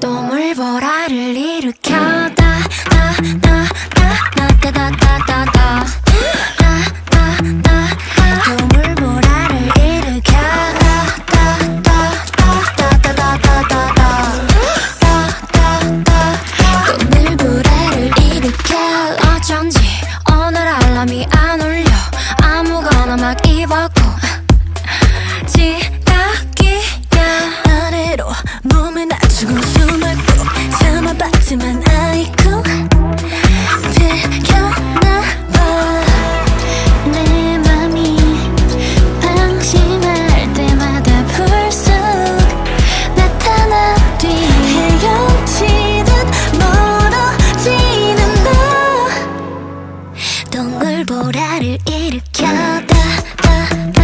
또 물보라를 일으켰다 동물 보라를 일으켜 다다다다다다다다다다다다다 또 물보라를 일으켜 어쩐지 오늘 알람이 안 울려 아무거나 막 입었고 지각이야 아래로 몸을 낮추고 심한 아이콘 들켜나봐. 내 맘이 방심할 때마다 불쑥 나타나 뒤. 헤엄치듯 멀어지는 너. 동글보라를 일으켜. 다다